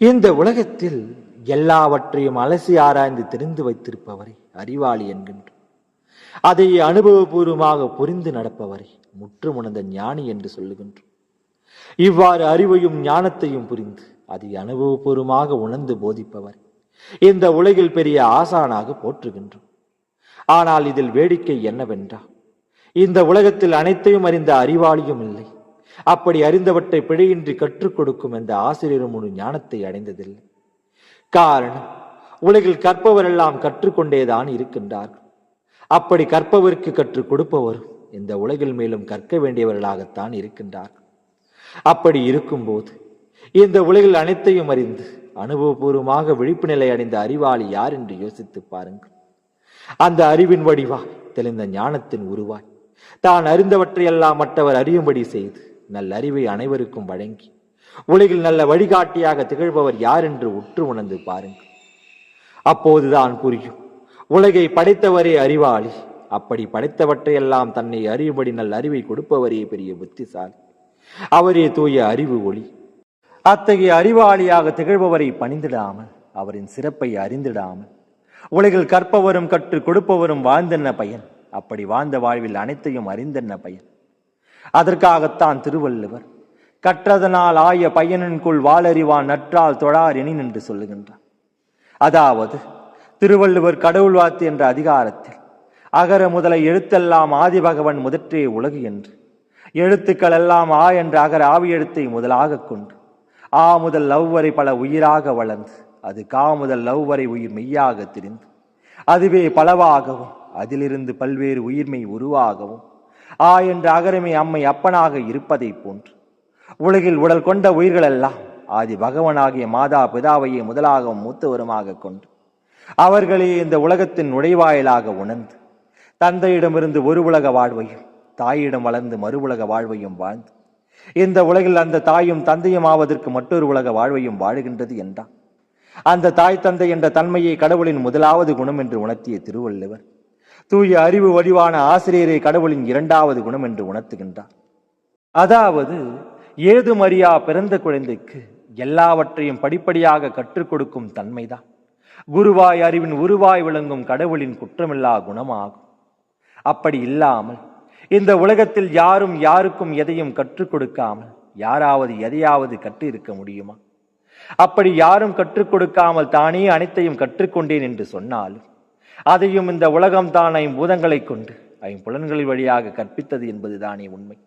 இந்த உலகத்தில் எல்லாவற்றையும் அலசி ஆராய்ந்து தெரிந்து வைத்திருப்பவரை அறிவாளி என்கின்றோம் அதை அனுபவபூர்வமாக புரிந்து நடப்பவரை முற்றுமுணர்ந்த ஞானி என்று சொல்லுகின்றோம் இவ்வாறு அறிவையும் ஞானத்தையும் புரிந்து அதை அனுபவபூர்வமாக உணர்ந்து போதிப்பவர் இந்த உலகில் பெரிய ஆசானாக போற்றுகின்றோம் ஆனால் இதில் வேடிக்கை என்னவென்றால் இந்த உலகத்தில் அனைத்தையும் அறிந்த அறிவாளியும் இல்லை. அப்படி அறிந்தவற்றை பிழையின்றி கற்றுக் கொடுக்கும் எந்த ஆசிரியரும் ஒரு ஞானத்தை அடைந்ததில்லை. காரணம் உலகில் கற்பவரெல்லாம் கற்றுக்கொண்டேதான் இருக்கின்றார்கள். அப்படி கற்பவருக்கு கற்றுக் கொடுப்பவரும் இந்த உலகில் மேலும் கற்க வேண்டியவர்களாகத்தான் இருக்கின்றார்கள். அப்படி இருக்கும்போது இந்த உலகில் அனைத்தையும் அறிந்து அனுபவபூர்வமாக விழிப்பு நிலை அடைந்த அறிவாளி யார் என்று யோசித்து பாருங்கள். அந்த அறிவின் வடிவாய் தெளிந்த ஞானத்தின் உருவாய் தான் அறிந்தவற்றையெல்லாம் மற்றவர் அறியும்படி செய்து நல்லறிவை அனைவருக்கும் வழங்கி உலகில் நல்ல வழிகாட்டியாக திகழ்பவர் யார் என்று உற்று உணர்ந்து பாருங்கள். அப்போதுதான் புரியும். உலகை படைத்தவரே அறிவாளி. அப்படி படைத்தவற்றையெல்லாம் தன்னை அறியும்படி நல்ல அறிவை கொடுப்பவரே பெரிய புத்திசாலி. அவரே தூய அறிவு ஒளி. அத்தகைய அறிவாளியாக திகழ்பவரை பணிந்திடாமல் அவரின் சிறப்பை அறிந்திடாமல் உலகில் கற்பவரும் கற்றுக் கொடுப்பவரும் வாழ்ந்தென்ன பயன்? அப்படி வாழ்ந்த வாழ்வில் அனைத்தையும் அறிந்தென்ன பயன்? அதற்காகத்தான் திருவள்ளுவர் கற்றதனால் ஆய பையனின்குள் வாளறிவான் நற்றால் தொழார் எனின் என்று சொல்லுகின்றார். அதாவது திருவள்ளுவர் கடவுள் வாத்து என்ற அதிகாரத்தில் அகர முதலை எழுத்தெல்லாம் ஆதிபகவன் முதற்றே உலகு என்று எழுத்துக்கள் எல்லாம் ஆ என்ற அகர ஆவி எழுத்தை முதலாக கொண்டு ஆ முதல் லவ் வரை பல உயிராக வளர்ந்து அது கா முதல் லவ் வரை உயிர் மெய்யாக திரிந்து அதுவே பலவாகவும் அதிலிருந்து பல்வேறு உயிர்மை உருவாகவும் ஆ என்ற அகரமே அம்மை அப்பனாக இருப்பதைப் போன்று. உலகில் உடல் கொண்ட உயிர்களெல்லாம் ஆதி பகவனாகிய மாதா பிதாவையே முதலாகவும் மூத்தவருமாக கொண்டு அவர்களே இந்த உலகத்தின் நுழைவாயிலாக உணர்ந்து தந்தையிடமிருந்து ஒரு உலக வாழ்வையும் தாயிடம் வளர்ந்து மறு உலக வாழ்வையும் வாழ்ந்து இந்த உலகில் அந்த தாயும் தந்தையும் ஆவதற்கு மற்றொரு உலக வாழ்வையும் வாழுகின்றது என்றான். அந்த தாய் தந்தை என்ற தன்மையை கடவுளின் முதலாவது குணம் என்று உணர்த்திய திருவள்ளுவர் தூய அறிவு வடிவான ஆசிரியரை கடவுளின் இரண்டாவது குணம் என்று உணர்த்துகின்றார். அதாவது ஏதுமறியா பிறந்த குழந்தைக்கு எல்லாவற்றையும் படிப்படியாக கற்றுக் கொடுக்கும் தன்மைதான். குருவாய் அறிவின் உருவாய் விளங்கும் கடவுளின் குற்றமில்லா குணமாகும். அப்படி இல்லாமல் இந்த உலகத்தில் யாரும் யாருக்கும் எதையும் கற்றுக் கொடுக்காமல் யாராவது எதையாவது கற்று இருக்க முடியுமா? அப்படி யாரும் கற்றுக் கொடுக்காமல் தானே அனைத்தையும் கற்றுக்கொண்டேன் என்று சொன்னாலும் அதையும் இந்த உலகம் தான் ஐம்பூதங்களைக் கொண்டு ஐம்புலன்களின் வழியாக கற்பித்தது என்பதுதானே உண்மை.